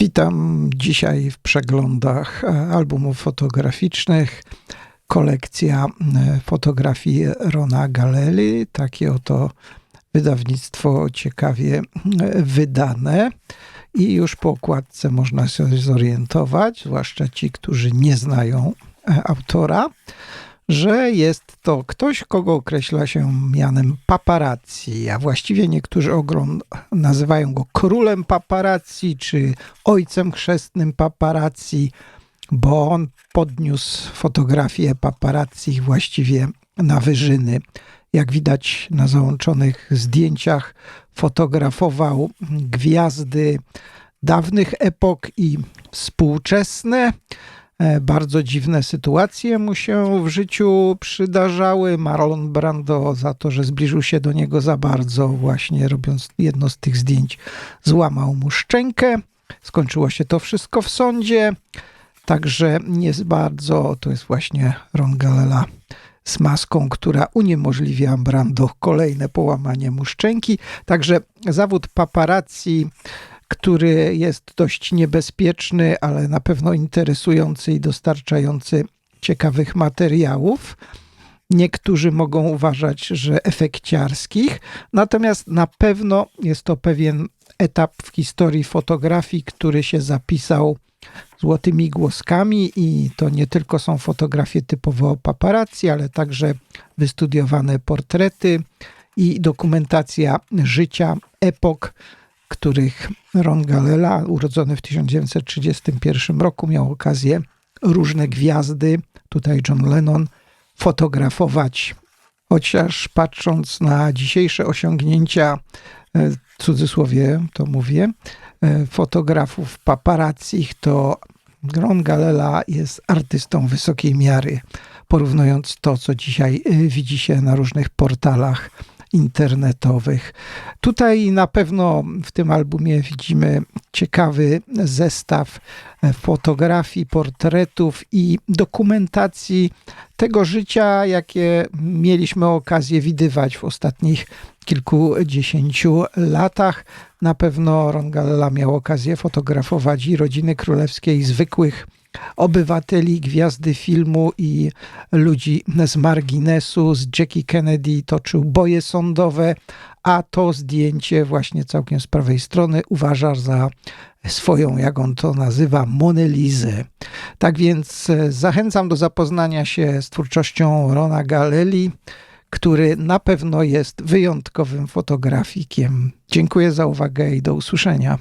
Witam dzisiaj w przeglądach e, albumów fotograficznych. Kolekcja e, fotografii Rona Galeli. Takie oto wydawnictwo ciekawie e, wydane. I już po okładce można się zorientować, zwłaszcza ci, którzy nie znają autora, że jest to ktoś, kogo określa się mianem paparazzi, a właściwie niektórzy nazywają go królem paparazzi czy ojcem chrzestnym paparazzi, bo on podniósł fotografię paparazzi właściwie na wyżyny. Jak widać na załączonych zdjęciach, fotografował gwiazdy dawnych epok i współczesne. E, bardzo dziwne sytuacje mu się w życiu przydarzały. Marlon Brando za to, że zbliżył się do niego za bardzo, właśnie robiąc jedno z tych zdjęć, złamał mu szczękę. Skończyło się to wszystko w sądzie. Także nie bardzo, to jest właśnie Ron Galela z maską, która uniemożliwia Brando kolejne połamanie mu szczęki. Także zawód paparazzi który jest dość niebezpieczny, ale na pewno interesujący i dostarczający ciekawych materiałów. Niektórzy mogą uważać, że efekciarskich, natomiast na pewno jest to pewien etap w historii fotografii, który się zapisał złotymi głoskami i to nie tylko są fotografie typowo paparazzi, ale także wystudiowane portrety i dokumentacja życia epok których Ron Galela, urodzony w 1931 roku, miał okazję różne gwiazdy, tutaj John Lennon, fotografować. Chociaż patrząc na dzisiejsze osiągnięcia, e, w cudzysłowie to mówię, e, fotografów paparazzich, to Ron Galela jest artystą wysokiej miary, porównując to, co dzisiaj e, widzi się na różnych portalach internetowych. Tutaj na pewno w tym albumie widzimy ciekawy zestaw fotografii, portretów i dokumentacji tego życia, jakie mieliśmy okazję widywać w ostatnich kilkudziesięciu latach. Na pewno Ron Galella miał okazję fotografować i rodziny królewskiej, i zwykłych obywateli, gwiazdy filmu i ludzi z marginesu. Z Jackie Kennedy toczył boje sądowe, a to zdjęcie właśnie całkiem z prawej strony uważa za swoją, jak on to nazywa, Monelizę. Tak więc e, zachęcam do zapoznania się z twórczością Rona Galeli, który na pewno jest wyjątkowym fotografikiem. Dziękuję za uwagę i do usłyszenia.